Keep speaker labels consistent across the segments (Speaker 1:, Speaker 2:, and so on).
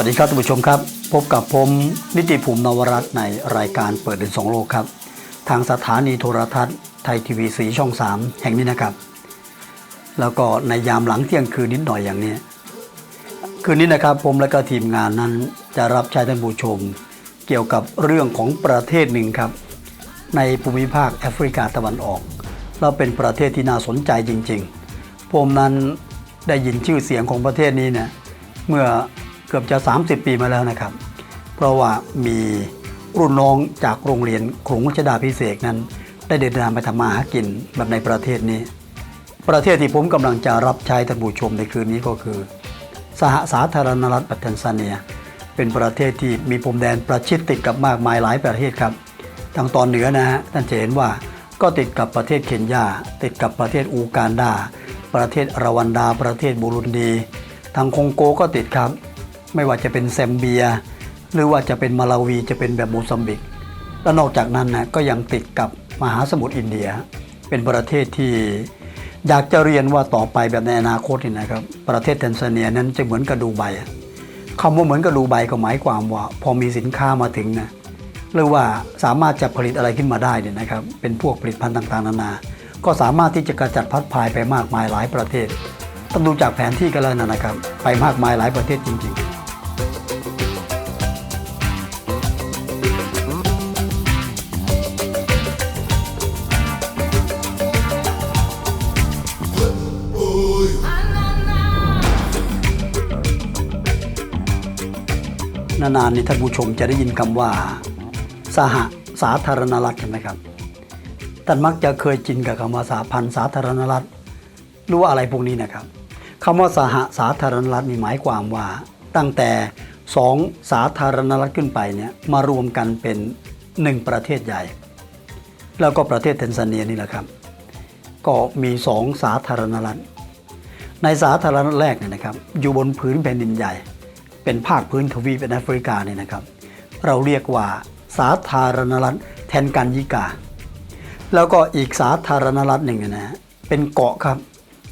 Speaker 1: วัสดีครับท่านผู้ชมครับ พบกับผมนิติภูมินวรัตน์ในรายการเปิดเดินสองโลกครับ ทางสถานีโทรทัศน์ไทยทีวีสีช่อง 3 แห่งนี้นะครับ แล้วก็ในยามหลังเที่ยงคืนนิดหน่อยอย่างนี้ คืนนี้นะครับผมและก็ทีมงานนั้นจะรับใช้ท่านผู้ชม เกี่ยวกับเรื่องของประเทศหนึ่งครับ ในภูมิภาคแอฟริกาตะวันออกเราเป็นประเทศที่น่าสนใจจริง ๆ ผมนั้นได้ยินชื่อเสียงของประเทศนี้เนี่ยเมื่อ เกือบจะ 30 ปีมาแล้วนะครับ เพราะว่ามีรุ่นน้องจากโรงเรียนขลุงวัชดาพิเศษนั้น ได้เดินทางไปทำมาหากินแบบในประเทศนี้ ประเทศที่ผมกำลังจะรับใช้ท่านผู้ชมในคืนนี้ก็คือ สหสาธารณรัฐปัตตานีเนีย เป็นประเทศที่มีพรมแดนประชิดติดกับมากมายหลายประเทศครับทางตอนเหนือนะฮะท่านจะเห็นว่าก็ติดกับประเทศเคนยา ติดกับประเทศอูกานดา ประเทศรวันดา ประเทศบูรุนดี ทางคองโกก็ติดครับ ไม่ว่าจะเป็นแซมเบีย หรือว่าจะเป็นมาลาวีจะเป็นแบบโมซัมบิก และนอกจากนั้นนะก็ยังติดกับมหาสมุทรอินเดีย เป็นประเทศที่อยากจะเรียนว่าต่อไปแบบในอนาคตนี่นะครับ ประเทศแทนซาเนียนั้นจะเหมือนกับดูไบคำว่าเหมือนกับดูไบก็หมายความว่า พอมีสินค้ามาถึงนะหรือว่าสามารถจะผลิตอะไรขึ้นมาได้เนี่ยนะครับ เป็นพวกผลิตภัณฑ์ต่างๆ นานา ก็สามารถที่จะกระจัดพัดพายไปมากมายหลายประเทศต้องดูจากแผนที่กันแล้วนะครับ ไปมากมายหลายประเทศจริง ๆ นานๆนี่ท่านผู้ชมจะได้ยินคำว่าสหสาธารณรัฐใช่ไหมครับท่านมักจะเคยจินกับคำว่าสาพันธ์สาธารณรัฐหรือว่าอะไรพวกนี้นะครับคำว่าสหสาธารณรัฐนี่หมายความว่า ตั้งแต่สองสาธารณรัฐขึ้นไปเนี่ยมารวมกันเป็นหนึ่งประเทศใหญ่ แล้วก็ประเทศเทนซาเนียนี่แหละครับ ก็มีสองสาธารณรัฐในสาธารณรัฐแรกเนี่ยนะครับ อยู่บนพื้นแผ่นดินใหญ่ เป็นภาคพื้นทวีปแอฟริกาเนี่ยนะครับ เราเรียกว่าสาธารณรัฐแทนกันยิกา แล้วก็อีกสาธารณรัฐหนึ่งนะเป็นเกาะครับ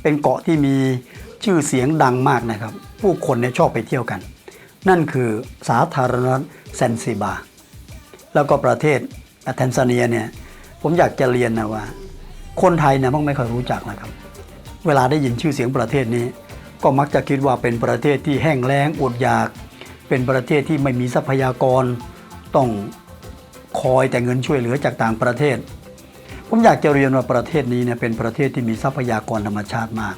Speaker 1: เป็นเกาะที่มีชื่อเสียงดังมากนะครับ ผู้คนเนี่ยชอบไปเที่ยวกัน นั่นคือสาธารณรัฐแซนซิบา แล้วก็ประเทศแทนซาเนียเนี่ยผมอยากจะเรียนนะว่า คนไทยเนี่ยมักไม่ค่อยรู้จักนะครับ เวลาได้ยินชื่อเสียงประเทศนี้ ก็มักจะคิดว่าเป็นประเทศที่แห้งแล้งอดอยาก เป็นประเทศที่ไม่มีทรัพยากร ต้องคอยแต่เงินช่วยเหลือจากต่างประเทศ ผมอยากจะเรียนว่าประเทศนี้เนี่ยเป็นประเทศที่มีทรัพยากรธรรมชาติมาก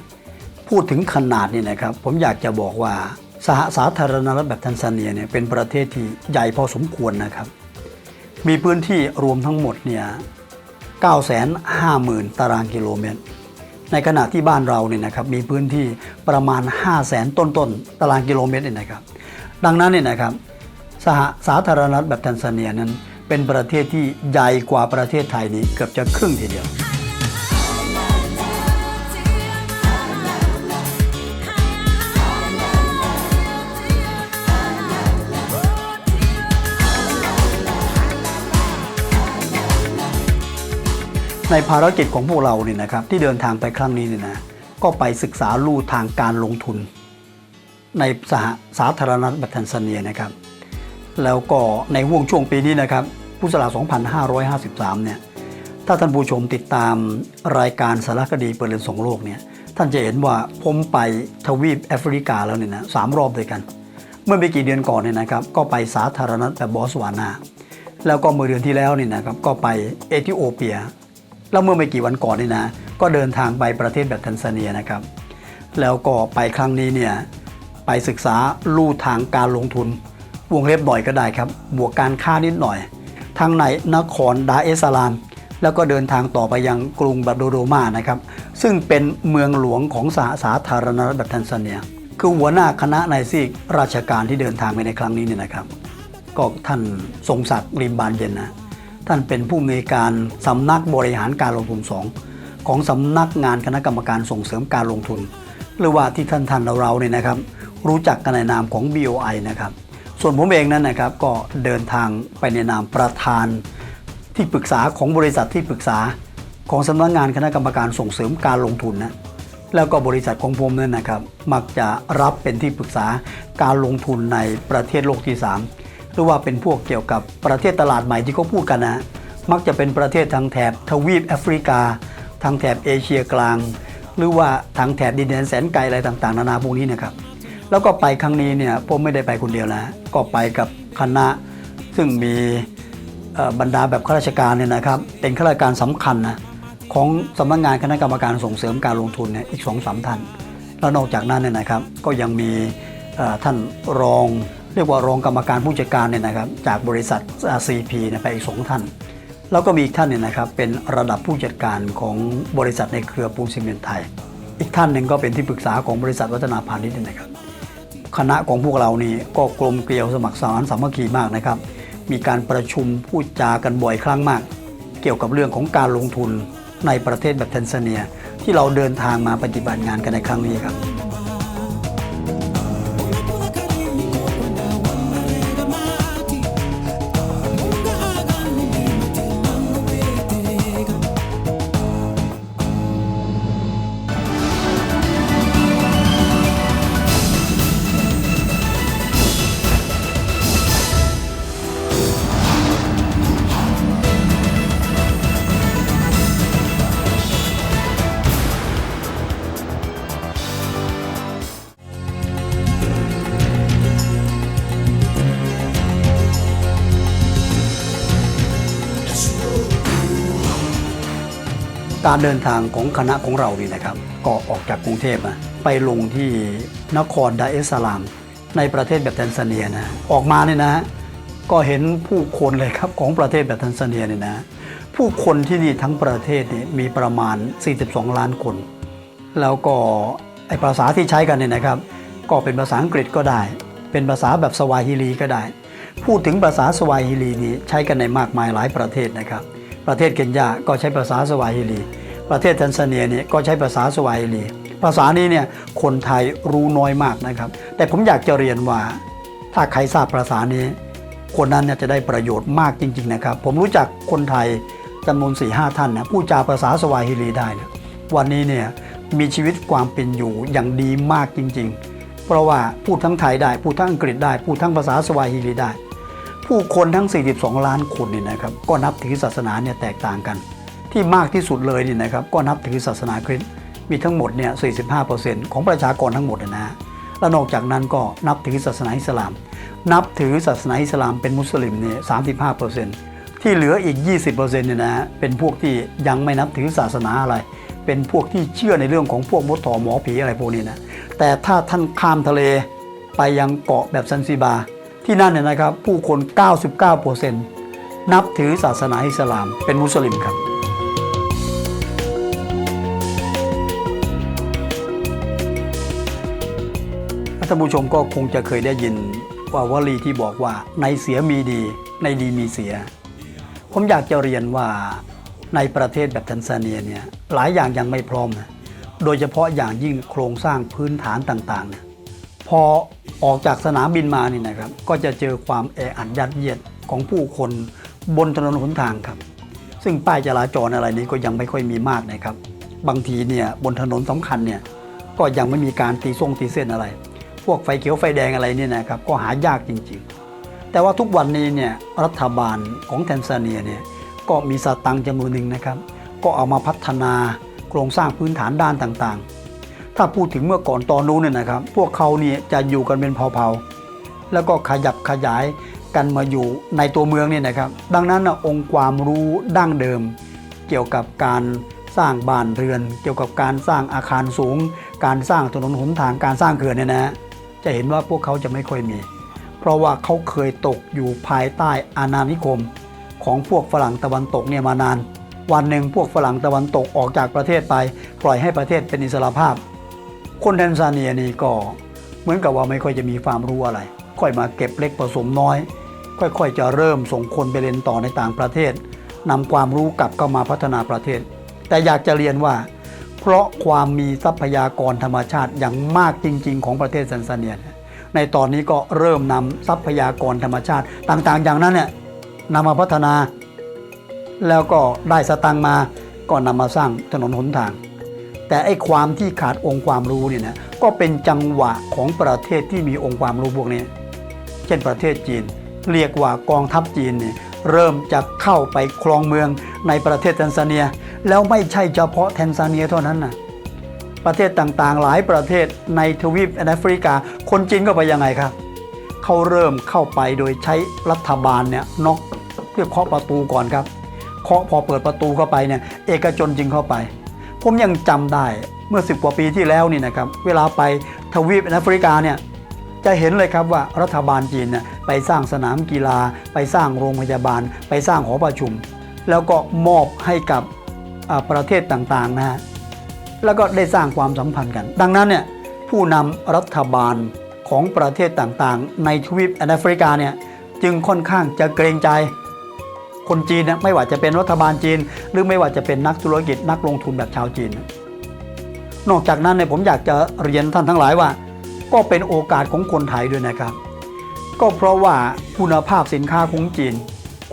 Speaker 1: พูดถึงขนาดนี่นะครับ ผมอยากจะบอกว่าสหสาธารณรัฐแบบแทนซาเนียเนี่ยเป็นประเทศที่ใหญ่พอสมควรนะครับ มีพื้นที่รวมทั้งหมดเนี่ย950,000 ตารางกิโลเมตร ในขณะที่บ้านเราเนี่ยนะครับมีพื้นที่ประมาณ 5 0 0แสนต้นๆ ตารางกิโลเมตรเนี่ยนะครับ ดังนั้นเนี่ยนะครับสหสาธารณรัฐแบบแทนซาเนียนั้น เป็นประเทศที่ใหญ่กว่าประเทศไทยนี้เกือบจะครึ่งทีเดียว ในภารกิจของพวกเราเนี่ยนะครับที่เดินทางไปครั้งนี้เนี่ยนะก็ไปศึกษาลู่ทางการลงทุน ในสหสาธารณรัฐแทนซาเนียนะครับแล้วก็ในห่วงช่วงปีนี้นะครับพุทธศักราช2553 เนี่ยถ้าท่านผู้ชมติดตามรายการสารคดีเปิดเรียนสองโลกเนี่ยท่านจะเห็นว่าผมไปทวีปแอฟริกาแล้วเนี่ยนะสามรอบด้วยกัน เมื่อไม่กี่เดือนก่อนเนี่ยนะครับก็ไปสาธารณรัฐแบบบอสวานา แล้วก็เมื่อเดือนที่แล้วเนี่ยนะครับก็ไปเอธิโอเปีย แล้วเมื่อไม่กี่วันก่อนนี่นะ ก็เดินทางไปประเทศแบบแทนซาเนียนะครับ แล้วก็ไปครั้งนี้เนี่ยไปศึกษาลู่ทางการลงทุน วงเล็บหน่อยก็ได้ครับ บวกการค้านิดหน่อย ทางในนครดาเอสาลาม แล้วก็เดินทางต่อไปยังกรุงบับโดโดมานะครับ ซึ่งเป็นเมืองหลวงของสหสาธารณรัฐแบบแทนซาเนีย คือหัวหน้าคณะนายซีกราชการที่เดินทางไปในครั้งนี้เนี่ยนะครับ ก็ท่านทรงศักดิ์ริมบานเย็นนะ ท่านเป็นผู้อำนการสำนักบริหารการลงทุนสองของสำนักงานคณะกรรมการส่งเสริมการลงทุน หรือว่าที่ท่านท่านเราเนี่ยนะครับ รู้จักกันในนามของ BOI นะครับ ส่วนผมเองนั้นนะครับก็เดินทางไปในนามประธาน ที่ปรึกษาของบริษัทที่ปรึกษาของสำนักงานคณะกรรมการส่งเสริมการลงทุนนะแล้วก็บริษัทของผมนี่ยนะครับ มักจะรับเป็นที่ปรึกษาการลงทุนในประเทศโลกที่ 3 หรือว่าเป็นพวกเกี่ยวกับประเทศตลาดใหม่ที่เขาพูดกันนะ มักจะเป็นประเทศทางแถบทวีปแอฟริกา ทางแถบเอเชียกลาง หรือว่าทางแถบดินแดนแสนไกลอะไรต่างๆ นานาพวกนี้นะครับ แล้วก็ไปครั้งนี้เนี่ยผมไม่ได้ไปคนเดียวนะก็ไปกับคณะ ซึ่งมีบรรดาแบบข้าราชการเนี่ยนะครับ เป็นข้าราชการสำคัญนะของสำนักงานคณะกรรมการส่งเสริมการลงทุนเนี่ยอีกสองสามท่าน แล้วนอกจากนั้นเนี่ยนะครับก็ยังมีท่านรอง รียกว่ารองกรรมการผู้จัดการเนี่ยนะครับจากบริษัท CP นี่ยไปอีกสองท่าน แล้วก็มีอีกท่านเนี่ยนะครับเป็นระดับผู้จัดการของบริษัทในเครือปูนซีเมนต์ไทย อีกท่านหนึ่งก็เป็นที่ปรึกษาของบริษัทวัฒนาพาณิชย์นยนะครับคณะของพวกเรานี่ก็กลมเกลียวสมัครสมานสามัคคีมากนะครับ มีการประชุมพูดจากันบ่อยครั้งมาก เกี่ยวกับเรื่องของการลงทุนในประเทศแบบแทนซาเนีย ที่เราเดินทางมาปฏิบัติงานกันในครั้งนี้ครับ การเดินทางของคณะของเรานี่นะครับ ก็ออกจากกรุงเทพนะไปลงที่นครดาเอสสลาม ในประเทศแบบแทนซาเนียนะออกมาเนี่ยนะก็เห็นผู้คนเลยครับของประเทศแบบแทนซาเนียเนี่ยนะผู้คนที่นี่ทั้งประเทศนี่มีประมาณ 42 ล้านคน แล้วก็ไอภาษาที่ใช้กันเนี่ยนะครับ ก็เป็นภาษาอังกฤษก็ได้ เป็นภาษาแบบสวาฮิลีก็ได้ พูดถึงภาษาสวาฮิลีนี้ใช้กันในมากมายหลายประเทศนะครับ ประเทศเคนยาก็ใช้ภาษาสวาฮิลี ประเทศแทนซาเนียเนี่ยก็ใช้ภาษาสวาฮิลี ภาษานี้เนี่ยคนไทยรู้น้อยมากนะครับ แต่ผมอยากจะเรียนว่า ถ้าใครทราบภาษานี้ คนนั้นเนี่ยจะได้ประโยชน์มากจริง ๆนะครับ ผมรู้จักคนไทยจำนวน4ี่ห้าท่านนะพูดจาภาษาสวาฮิลีได้นะวันนี้เนี่ยมีชีวิตความเป็นอยู่อย่างดีมากจริง ๆ เพราะว่าพูดทั้งไทยได้ พูดทั้งอังกฤษได้ พูดทั้งภาษาสวาฮิลีได้ ผู้คนทั้ง 42 ล้านคนเนี่ยนะครับก็นับถือศาสนาเนี่ยแตกต่างกัน ที่มากที่สุดเลยเนี่ยนะครับก็นับถือศาสนาคริสต์มีทั้งหมดเนี่ย 45%ของประชากรทั้งหมดนะฮะแล้วนอกจากนั้นก็นับถือศาสนาอิสลาม นับถือศาสนาอิสลามเป็นมุสลิมเนี่ย 35%ที่เหลืออีก 20%เนี่ยนะฮะเป็นพวกที่ยังไม่นับถือศาสนาอะไร เป็นพวกที่เชื่อในเรื่องของพวกมดต่อหมอผีอะไรพวกนี้นะแต่ถ้าท่านข้ามทะเลไปยังเกาะแบบซันซิบา ที่นั่นเนี่ยนะครับผู้คน 99%นับถือศาสนาอิสลามเป็นมุสลิมครับ ท่านผู้ชมก็คงจะเคยได้ยินว่าวลีที่บอกว่าในเสียมีดี ในดีมีเสีย ผมอยากจะเรียนว่าในประเทศแบบแทนซาเนียเนี่ยหลายอย่างยังไม่พร้อมนะโดยเฉพาะอย่างยิ่งโครงสร้างพื้นฐานต่างๆเนี่ยพอ ออกจากสนามบินมานี่นะครับ ก็จะเจอความแออัดยัดเยียดของผู้คนบนถนนหนทางครับ ซึ่งป้ายจราจรอะไรนี้ก็ยังไม่ค่อยมีมากนะครับ บางทีเนี่ยบนถนนสำคัญเนี่ยก็ยังไม่มีการตีส่งตีเส้นอะไร พวกไฟเขียวไฟแดงอะไรเนี่ยนะครับก็หายากจริงๆ แต่ว่าทุกวันนี้เนี่ยรัฐบาลของแทนซาเนียเนี่ยก็มีสตังค์จำนวนหนึ่งนะครับ ก็เอามาพัฒนาโครงสร้างพื้นฐานด้านต่างๆ ถ้าพูดถึงเมื่อก่อนตอนนู้นเนี่ยนะครับ พวกเขาเนี่ยจะอยู่กันเป็นเผ่าๆ แล้วก็ขยับขยายกันมาอยู่ในตัวเมืองเนี่ยนะครับ ดังนั้นนะองค์ความรู้ดั้งเดิม เกี่ยวกับการสร้างบ้านเรือน เกี่ยวกับการสร้างอาคารสูง การสร้างถนนหนทางการสร้างเขื่อนเนี่ยนะจะเห็นว่าพวกเขาจะไม่ค่อยมี เพราะว่าเขาเคยตกอยู่ภายใต้อาณานิคม ของพวกฝรั่งตะวันตกเนี่ยมานาน วันหนึ่งพวกฝรั่งตะวันตกออกจากประเทศไป ปล่อยให้ประเทศเป็นอิสระภาพ คนแทนซาเนียนี่ก็เหมือนกับว่าไม่ค่อยจะมีความรู้อะไร ค่อยมาเก็บเล็กผสมน้อย ค่อยๆจะเริ่มส่งคนไปเรียนต่อในต่างประเทศนำความรู้กลับเข้ามาพัฒนาประเทศ แต่อยากจะเรียนว่า เพราะความมีทรัพยากรธรรมชาติอย่างมากจริง ๆ ของประเทศซันซาเนีย ในตอนนี้ก็เริ่มนำทรัพยากรธรรมชาติ ต่างๆ อย่างนั้นเนี่ยนำมาพัฒนา แล้วก็ได้สตังมาก็นำมาสร้างถนนหนทาง แต่ไอ้ความที่ขาดองค์ความรู้เนี่ยนะก็เป็นจังหวะของประเทศที่มีองค์ความรู้พวกนี้ เช่นประเทศจีน เรียกว่ากองทัพจีนเนี่ยเริ่มจะเข้าไปครองเมืองในประเทศแทนซาเนีย แล้วไม่ใช่เฉพาะแทนซาเนียเท่านั้นนะประเทศต่างๆ หลายประเทศในทวีปแอฟริกา คนจีนก็ไปยังไงครับเขาเริ่มเข้าไปโดยใช้รัฐบาลเนี่ยน็อกเพื่อเคาะประตูก่อนครับเคาะพอเปิดประตูเข้าไปเนี่ยเอกชนจึงเข้าไป ผมยังจำได้เมื่อ 10 กว่าปีที่แล้วนี่นะครับเวลาไปทวีปแอฟริกาเนี่ยจะเห็นเลยครับว่ารัฐบาลจีนเนี่ยไปสร้างสนามกีฬา ไปสร้างโรงพยาบาล ไปสร้างหอประชุม แล้วก็มอบให้กับประเทศต่างๆนะฮะแล้วก็ได้สร้างความสัมพันธ์กัน ดังนั้นเนี่ยผู้นำรัฐบาลของประเทศต่างๆ ในทวีปแอฟริกาเนี่ยจึงค่อนข้างจะเกรงใจ คนจีนนะไม่ว่าจะเป็นรัฐบาลจีน หรือไม่ว่าจะเป็นนักธุรกิจนักลงทุนแบบชาวจีน นอกจากนั้นเนี่ยผมอยากจะเรียนท่านทั้งหลายว่า ก็เป็นโอกาสของคนไทยด้วยนะครับ ก็เพราะว่าคุณภาพสินค้าของจีน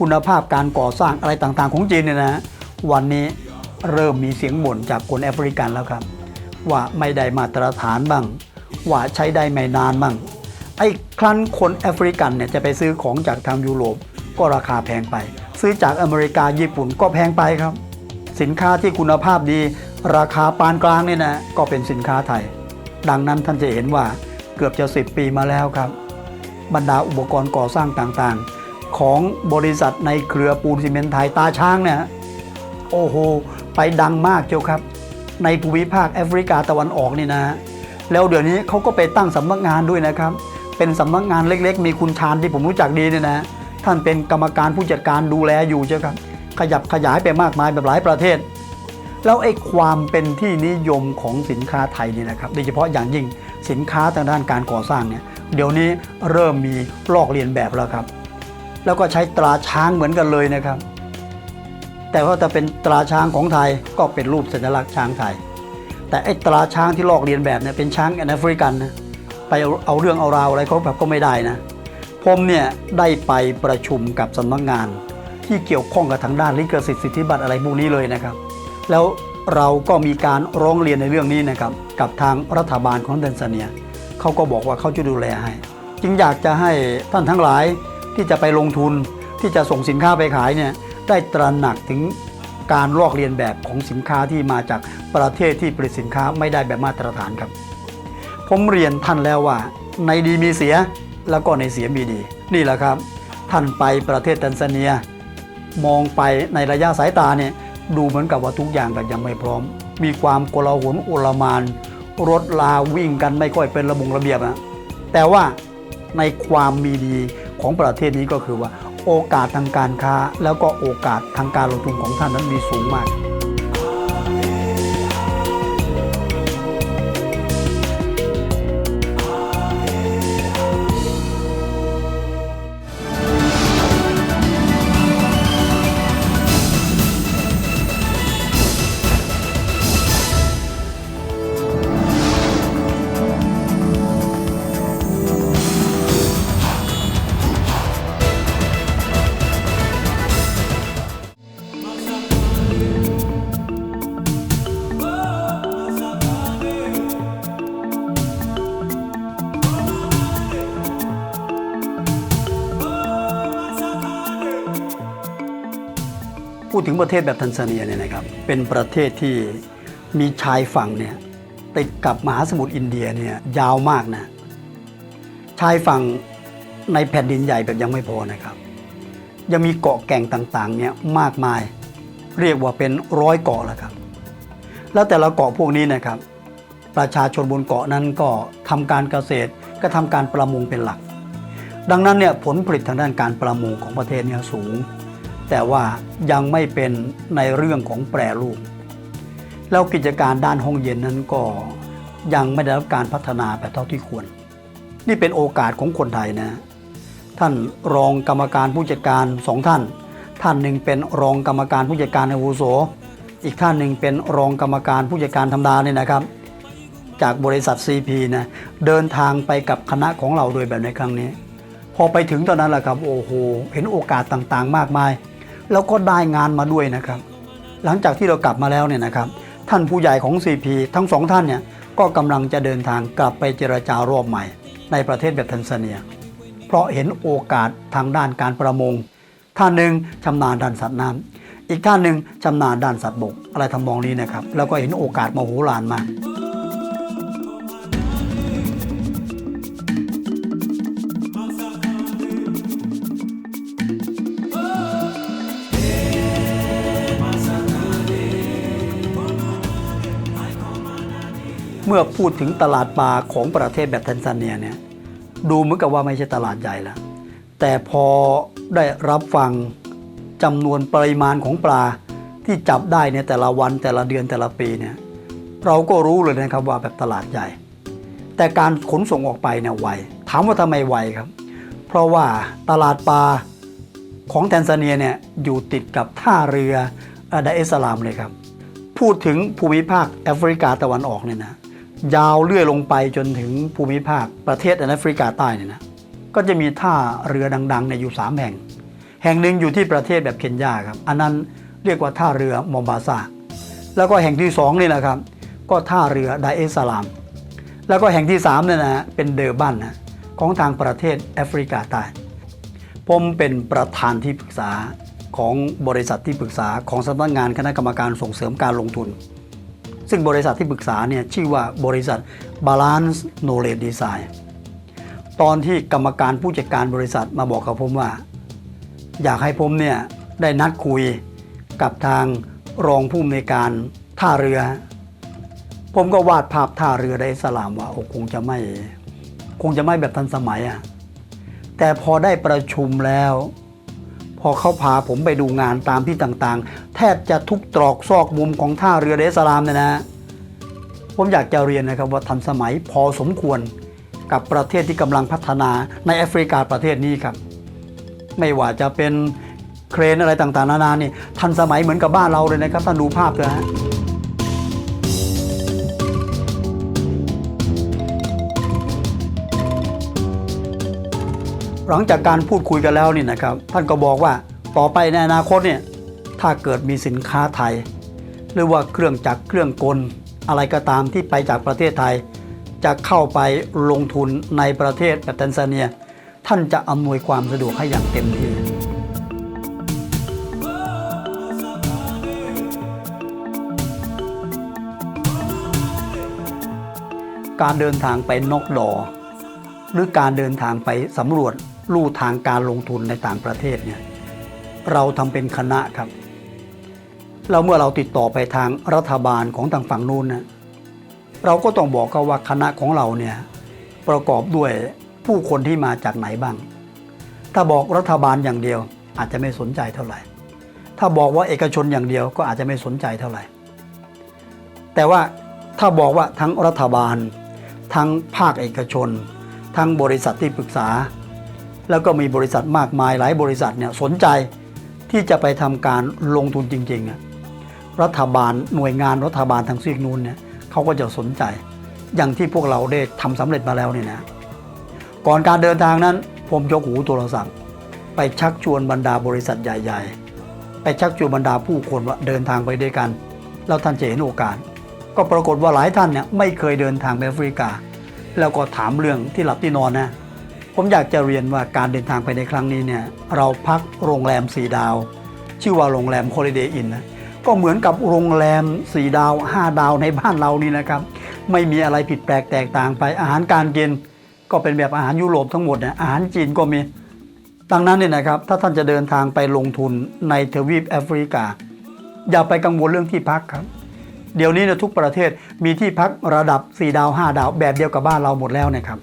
Speaker 1: คุณภาพการก่อสร้างอะไรต่างๆ ของจีนเนี่ยนะวันนี้เริ่มมีเสียงบ่นจากคนแอฟริกันแล้วครับ ว่าไม่ได้มาตรฐานบ้าง ว่าใช้ได้ไม่นานบ้างไอ้ครั้นคนแอฟริกันเนี่ยจะไปซื้อของจากทางยุโรปก็ราคาแพงไป ซื้อจากอเมริกาญี่ปุ่นก็แพงไปครับ สินค้าที่คุณภาพดี ราคาปานกลางนี่นะก็เป็นสินค้าไทย ดังนั้นท่านจะเห็นว่าเกือบจะ 10 ปีมาแล้วครับ บรรดาอุปกรณ์ก่อสร้างต่างๆ ของบริษัทในเครือปูนซีเมนต์ไทยตาช้างเนี่ยโอ้โห ไปดังมากเจ้าครับ ในภูมิภาคแอฟริกาตะวันออกนี่นะ แล้วเดี๋ยวนี้เขาก็ไปตั้งสำนักงานด้วยนะครับ เป็นสำนักงานเล็ก ๆ มีคุณชาญที่ผมรู้จักดีเนี่ยนะ ท่านเป็นกรรมการผู้จัดการดูแลอยู่เจ้าครับขยับขยายไปมากมายแบบหลายประเทศ แล้วไอ้ความเป็นที่นิยมของสินค้าไทยนี่นะครับโดยเฉพาะอย่างยิ่งสินค้าทางด้านการก่อสร้างเนี่ยเดี๋ยวนี้เริ่มมีลอกเลียนแบบแล้วครับ แล้วก็ใช้ตราช้างเหมือนกันเลยนะครับ แต่ว่าจะเป็นตราช้างของไทยก็เป็นรูปสัญลักษณ์ช้างไทย แต่ไอ้ตราช้างที่ลอกเลียนแบบเนี่ยเป็นช้างแอฟริกันนะไปเอาเอาเรื่องเอาราวอะไรเขาแบบก็ไม่ได้นะ ผมเนี่ยได้ไปประชุมกับสำนักงาน ที่เกี่ยวข้องกับทางด้านลิขสิทธิ์สิทธิบัตรอะไรพวกนี้เลยนะครับ แล้วเราก็มีการร้องเรียนในเรื่องนี้นะครับกับทางรัฐบาลของแทนซาเนียเขาก็บอกว่าเขาจะดูแลให้ จึงอยากจะให้ท่านทั้งหลายที่จะไปลงทุนที่จะส่งสินค้าไปขายเนี่ยได้ตระหนักถึงการลอกเลียนแบบของสินค้าที่มาจากประเทศที่ผลิตสินค้าไม่ได้แบบมาตรฐานครับ ผมเรียนท่านแล้วว่าในดีมีเสีย แล้วก็ในเสียมีดี นี่แหละครับ ท่านไปประเทศแทนซาเนีย มองไปในระยะสายตาเนี่ยดูเหมือนกับว่าทุกอย่างก็ยังไม่พร้อม มีความโกลาหลโอลมาน รถลาวิ่งกันไม่ค่อยเป็นระบงระเบียบนะแต่ว่าในความมีดีของประเทศนี้ก็คือว่า โอกาสทางการค้า แล้วก็โอกาสทางการลงทุนของท่านนั้นมีสูงมาก ถึงประเทศแบบทันซาเนียเนี่ยนะครับเป็นประเทศที่มีชายฝั่งเนี่ยติดกับมหาสมุทรอินเดียเนี่ยยาวมากนะชายฝั่งในแผ่นดินใหญ่แบบยังไม่พอนะครับ ยังมีเกาะแก่งต่างๆเนี่ยมากมายเรียกว่าเป็นร้อยเกาะแล้วครับ แล้วแต่ละเกาะพวกนี้นะครับ ประชาชนบนเกาะนั้นก็ทำการเกษตรก็ทำการประมงเป็นหลัก ดังนั้นเนี่ยผลผลิตทางด้านการประมงของประเทศเนี่ยสูง แต่ว่ายังไม่เป็นในเรื่องของแปรรูป แล้วกิจการด้านห้องเย็นนั้นก็ยังไม่ได้รับการพัฒนาแบบเท่าที่ควร นี่เป็นโอกาสของคนไทยนะ ท่านรองกรรมการผู้จัดการสองท่าน ท่านหนึ่งเป็นรองกรรมการผู้จัดการอาวุโส อีกท่านหนึ่งเป็นรองกรรมการผู้จัดการธรรมดาเนี่ยนะครับ จากบริษัท CP นะเดินทางไปกับคณะของเราโดยแบบในครั้งนี้ พอไปถึงตอนนั้นแหละครับโอ้โหเห็นโอกาสต่างๆ มากมาย แล้วก็ได้งานมาด้วยนะครับ หลังจากที่เรากลับมาแล้วเนี่ยนะครับ ท่านผู้ใหญ่ของ CP ทั้งสองท่านเนี่ยก็กำลังจะเดินทางกลับไปเจรจารอบใหม่ ในประเทศแบบแทนซาเนีย เพราะเห็นโอกาสทางด้านการประมง ท่านหนึ่งชำนาญด้านสัตว์น้ำอีกท่านหนึ่งชำนาญด้านสัตว์บก อะไรทำนองนี้นะครับ แล้วก็เห็นโอกาสมโหฬารมาก เมื่อพูดถึงตลาดปลาของประเทศแบบแทนซาเนียเนี่ยดูเหมือนกับว่าไม่ใช่ตลาดใหญ่แล้วแต่พอได้รับฟังจำนวนปริมาณของปลาที่จับได้ในแต่ละวันแต่ละเดือนแต่ละปีเนี่ยเราก็รู้เลยนะครับว่าแบบตลาดใหญ่ แต่การขนส่งออกไปเนี่ยไวถามว่าทำไมไวครับ เพราะว่าตลาดปลาของแทนซาเนียเนี่ยอยู่ติดกับท่าเรืออาดาเอสสลามเลยครับ พูดถึงภูมิภาคแอฟริกาตะวันออกเนี่ยนะ ยาวเลื่อยลงไปจนถึงภูมิภาคประเทศแอฟริกาใต้เนี่ยนะก็จะมีท่าเรือดังๆเนี่ยอยู่ 3 แห่ง แห่งหนึ่งอยู่ที่ประเทศแบบเคนยาครับอันนั้นเรียกว่าท่าเรือมอมบาซาแล้วก็แห่งที่สองนี่แหละครับ ก็ท่าเรือไดเอสสลาม แล้วก็แห่งที่3เนี่ยนะเป็นเดอร์บันนะของทางประเทศแอฟริกาใต้ผมเป็นประธานที่ปรึกษาของบริษัทที่ปรึกษาของสำนักงานคณะกรรมการส่งเสริมการลงทุน ซึ่งบริษัทที่ปรึกษาเนี่ยชื่อว่าบริษัท Balance Knowledge Design ตอนที่กรรมการผู้จัดการบริษัทมาบอกกับผมว่า อยากให้ผมเนี่ยได้นัดคุยกับทางรองผู้อำนวยการท่าเรือ ผมก็วาดภาพท่าเรือไดเอสลามว่าโอ้คงจะไม่คงจะไม่แบบทันสมัยอะแต่พอได้ประชุมแล้ว อเขาพาผมไปดูงานตามที่ต่างๆ แทบจะทุกตรอกซอกมุมของท่าเรือเดสลามเนี่ยนะผมอยากจะเรียนนะครับว่าทันสมัยพอสมควรกับประเทศที่กำลังพัฒนาในแอฟริกาประเทศนี้ครับ ไม่ว่าจะเป็นเครนอะไรต่างๆ นานานี่ทันสมัยเหมือนกับบ้านเราเลยนะครับท่านดูภาพเลยฮะ หลังจากการพูดคุยกันแล้วนี่นะครับ ท่านก็บอกว่าต่อไปในอนาคตเนี่ยถ้าเกิดมีสินค้าไทย หรือว่าเครื่องจักรเครื่องกล อะไรก็ตามที่ไปจากประเทศไทย จะเข้าไปลงทุนในประเทศแบบแทนซาเนีย ท่านจะอำนวยความสะดวกให้อย่างเต็มที่การเดินทางไปนอกดอ หรือการเดินทางไปสำรวจ ลู่ทางการลงทุนในต่างประเทศเนี่ยเราทำเป็นคณะครับเราเมื่อเราติดต่อไปทางรัฐบาลของทางฝั่งนู้นนะเราก็ต้องบอกเขาว่าคณะของเราเนี่ยประกอบด้วยผู้คนที่มาจากไหนบ้าง ถ้าบอกรัฐบาลอย่างเดียวอาจจะไม่สนใจเท่าไหร่ ถ้าบอกว่าเอกชนอย่างเดียวก็อาจจะไม่สนใจเท่าไหร่ แต่ว่าถ้าบอกว่าทั้งรัฐบาล ทั้งภาคเอกชน ทั้งบริษัทที่ปรึกษา แล้วก็มีบริษัทมากมายหลายบริษัทเนี่ยสนใจที่จะไปทำการลงทุนจริงๆ รัฐบาลหน่วยงานรัฐบาลทางซีกนู้นเนี่ยเขาก็จะสนใจ อย่างที่พวกเราได้ทำสำเร็จมาแล้วเนี่ยนะก่อนการเดินทางนั้นผมยกหูโทรศัพท์ ไปชักชวนบรรดาบริษัทใหญ่ ๆ ไปชักชวนบรรดาผู้คนว่าเดินทางไปด้วยกัน แล้วท่านจะเห็นโอกาส ก็ปรากฏว่าหลายท่านเนี่ยไม่เคยเดินทางไปแอฟริกา แล้วก็ถามเรื่องที่หลับที่นอนนะ ผมอยากจะเรียนว่าการเดินทางไปในครั้งนี้เนี่ยเราพักโรงแรมสีดาว ชื่อว่าโรงแรม Holiday Inn นะก็เหมือนกับโรงแรมสีดาว 5 ดาวในบ้านเรานี่นะครับ ไม่มีอะไรผิดแปลกแตกต่างไปอาหารการกิน ก็เป็นแบบอาหารยุโรปทั้งหมดนะอาหารจีนก็มี ดังนั้นเนี่ยนะครับ ถ้าท่านจะเดินทางไปลงทุนในทวีปแอฟริกา อย่าไปกังวลเรื่องที่พักครับ เดี๋ยวนี้เนี่ยทุกประเทศมีที่พักระดับ 4 ดาว 5 ดาวแบบเดียวกับบ้านเราหมดแล้วนะครับ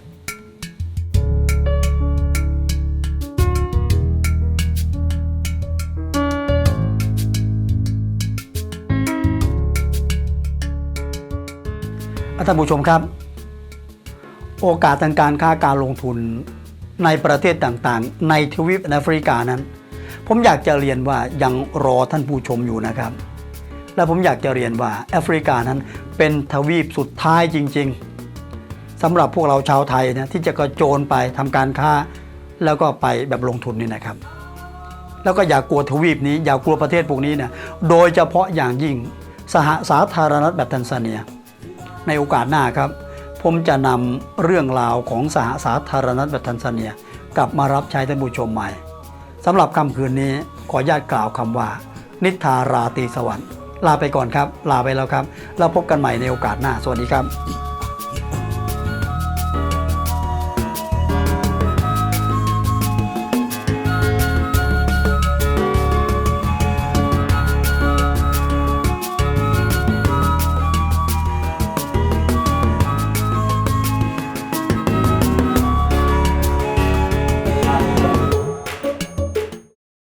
Speaker 1: ท่านผู้ชมครับ โอกาสทางการค้าการลงทุนในประเทศต่างๆ ในทวีปแอฟริกานั้น ผมอยากจะเรียนว่ายังรอท่านผู้ชมอยู่นะครับ และผมอยากจะเรียนว่าแอฟริกานั้นเป็นทวีปสุดท้ายจริง ๆสำหรับพวกเราชาวไทยนะที่จะกระโจนไปทำการค้า แล้วก็ไปแบบลงทุนนี่นะครับ แล้วก็อย่ากลัวทวีปนี้อย่ากลัวประเทศพวกนี้นะโดยเฉพาะอย่างยิ่งสหสาธารณรัฐแบบแทนซาเนีย ในโอกาสหน้าครับ ผมจะนำเรื่องราวของสหสาธารณรัฐแบบแทนซาเนีย กลับมารับใช้ท่านผู้ชมใหม่สำหรับค่ำคืนนี้ขอญาตกล่าวคำว่า นิทาราตีสวรรค์ลาไปก่อนครับ ลาไปแล้วครับแล้วพบกันใหม่ในโอกาสหน้า สวัสดีครับ